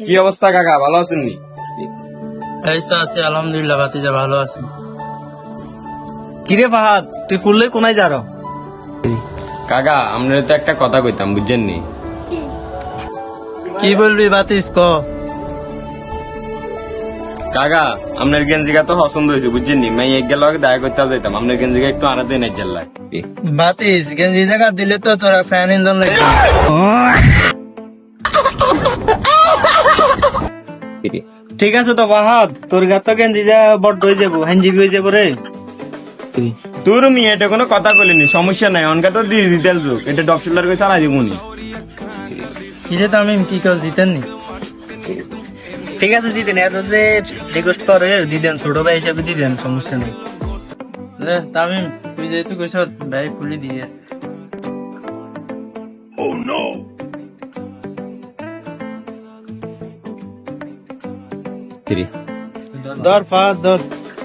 কি অবস্থা কাকা? ভালো আছেন নি? এই তো আছি আলহামদুলিল্লাহ ভাতিজা ভালো আছি কিরে ফাহাদ তুই করলে কোনায় যারো কাকা আপনার তো একটা কথা কইতাম বুঝছেন নি? কি বলবি বাতিস ক? কাকা আপনার গেঞ্জিকা তো পছন্দ হয়েছে বুঝছেন নি মাই এক গেল দেখা করতে যাইতাম আপনার গেঞ্জিকা একটু আড়াতে নাই জেল লাগবে বাতিস গেঞ্জি জায়গা দিলে তো তোরা ফ্যান ইন্ধন লাগবে ঠিক আছে তো ফাহাদ তোর গা তো গেঞ্জি যা বড্ড হয়ে যাব হ্যাঞ্জিবি হয়ে যাব রে। তোর মি এটা কোনো কথা কইলেনি সমস্যা নাই অনকা তো ডিজিটাল যুগ এটা ডপ শোল্ডার করে চালা দিবনি কিরে তামিম কি কাজ দিতেন নি ঠিক আছে দিদেন এত যে রিকোয়েস্ট করে দিদেন ছোট ভাই হিসাবে দিদেন সমস্যা নেই। তামিম তুই যেহেতু কইস ভাই খুলি দিয়ে।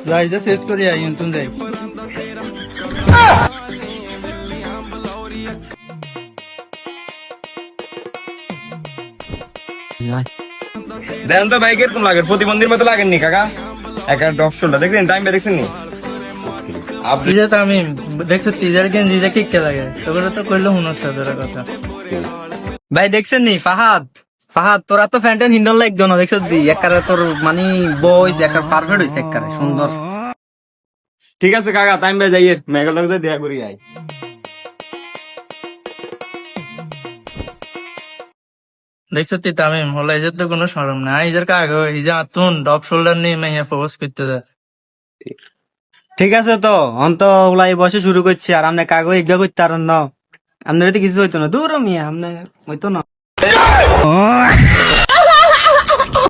যাই যা শেষ করি আই তুই যাই। দেন তো ভাই কোন লাগে? প্রতিবন্ধীর মতো লাগেননি কাকা? একটা ডপ শোল্ডার দেখছেন? টাইম দেখছেন নি আপনি যে তামিম দেখছ তিজার গেঞ্জি যা কিকে লাগে তোকে তো কইলো হুনস সাদরা কথা। ভাই দেখছেন নি ফাহাদ ফাহাদ তোরা তো ফ্যান্টেন হিন্দন লাগতো না দেখছ দি? একারে তোর মানে বয়স একার পারফেক্ট হইছে একারে সুন্দর। ঠিক আছে কাকা টাইম বাই যাইয়ের মেঘার লগে দেখা করি আই দেখছ তুই তামিম হলো এজের তো কোনো সরম না এজের কাগ ইজা আতুন ডপ শোল্ডার নিয়ে মেয়ে প্রপোজ করতে যায়। ঠিক আছে তো অন্ত ওলাই বসে শুরু করছি আর আমরা কাগজ ইজ্ঞা করতে আর ন আপনার তো কিছু হইতো না। দূর মিয়া আপনি হইতো না।